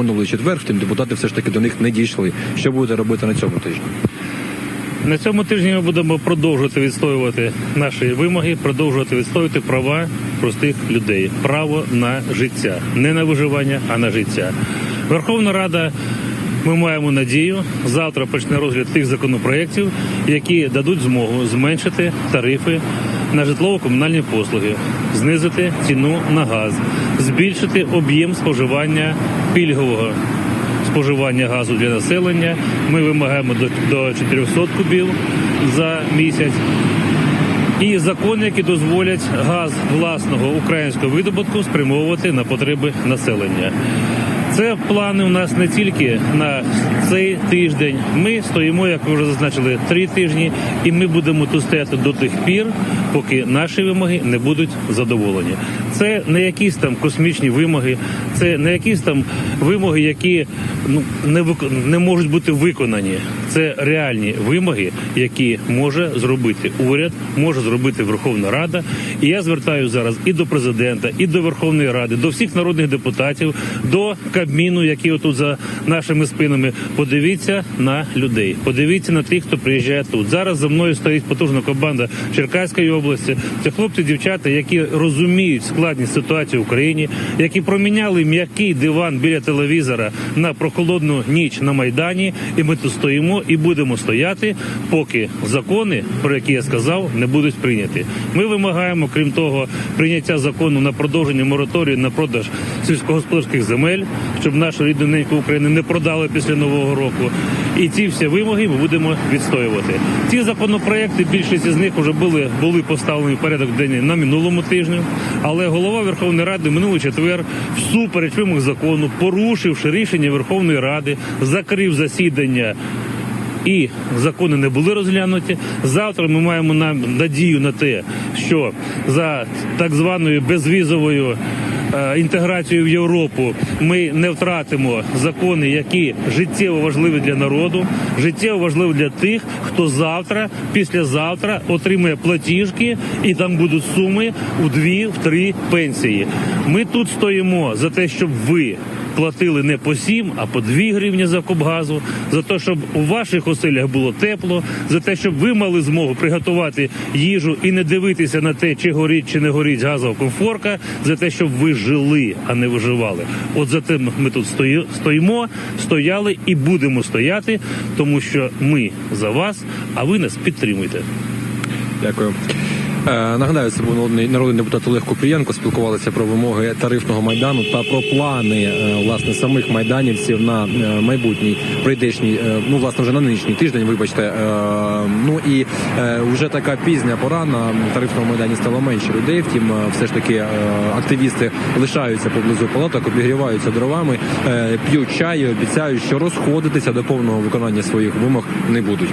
Минулий четвер, втім депутати все ж таки до них не дійшли. Що будете робити на цьому тижні? На цьому тижні ми будемо продовжувати відстоювати наші вимоги, продовжувати відстоювати права простих людей, право на життя, не на виживання, а на життя. Верховна Рада. Ми маємо надію, завтра почне розгляд тих законопроєктів, які дадуть змогу зменшити тарифи на житлово-комунальні послуги, знизити ціну на газ, збільшити об'єм споживання пільгового споживання газу для населення. Ми вимагаємо до, до 400 кубів за місяць. І закони, які дозволять газ власного українського видобутку спрямовувати на потреби населення. Це плани у нас не тільки на цей тиждень. Ми стоїмо, як ви вже зазначили, три тижні, і ми будемо тут стояти до тих пір, поки наші вимоги не будуть задоволені. Це не якісь там космічні вимоги, це не якісь там вимоги, які ну не вик- не можуть бути виконані. Це реальні вимоги, які може зробити уряд, може зробити Верховна Рада. І я звертаю зараз і до президента, і до Верховної Ради, до всіх народних депутатів, до Кабміну, які отут за нашими спинами. Подивіться на людей, подивіться на тих, хто приїжджає тут. Зараз за мною стоїть потужна команда Черкаської області. Це хлопці, дівчата, які розуміють складність ситуації в Україні, які проміняли м'який диван біля телевізора на прохолодну ніч на майдані. І ми тут стоїмо і будемо стояти, поки закони, про які я сказав, не будуть прийняті. Ми вимагаємо, крім того, прийняття закону на продовження мораторію на продаж сільськогосподарських земель, щоб нашу рідну неньку України не продали після нового року. І ці всі вимоги ми будемо відстоювати. Ці законопроекти, більшість із них вже були були поставлені в порядок денний на минулому тижні. Але голова Верховної Ради минулий четвер, всупереч вимог закону, порушивши рішення Верховної Ради, закрив засідання і закони не були розглянуті. Завтра ми маємо нам надію на те, що за так званою безвізовою е, інтеграцією в Європу ми не втратимо закони, які життєво важливі для народу, життєво важливі для тих, хто завтра, післязавтра отримує платіжки, і там будуть суми у дві, в три пенсії. Ми тут стоїмо за те, щоб ви платили не по 7, а по 2 гривні за куб газу, за те, щоб у ваших оселях було тепло, за те, щоб ви мали змогу приготувати їжу і не дивитися на те, чи горить, чи не горить газова комфорка, за те, щоб ви жили, а не виживали. От за тим ми тут стоїмо, стояли і будемо стояти, тому що ми за вас, а ви нас підтримуєте. Дякую. Е, нагадаю, це був народний, депутат Олег Купрієнко. Спілкувалися про вимоги тарифного майдану та про плани е, власне самих майданівців на е, майбутній прийдешній, ну власне вже на нинішній тиждень. Вибачте, ну і вже така пізня пора на тарифному майдані стало менше людей. Втім, все ж таки активісти лишаються поблизу палаток, обігріваються дровами, п'ють чай, обіцяють, що розходитися до повного виконання своїх вимог не будуть.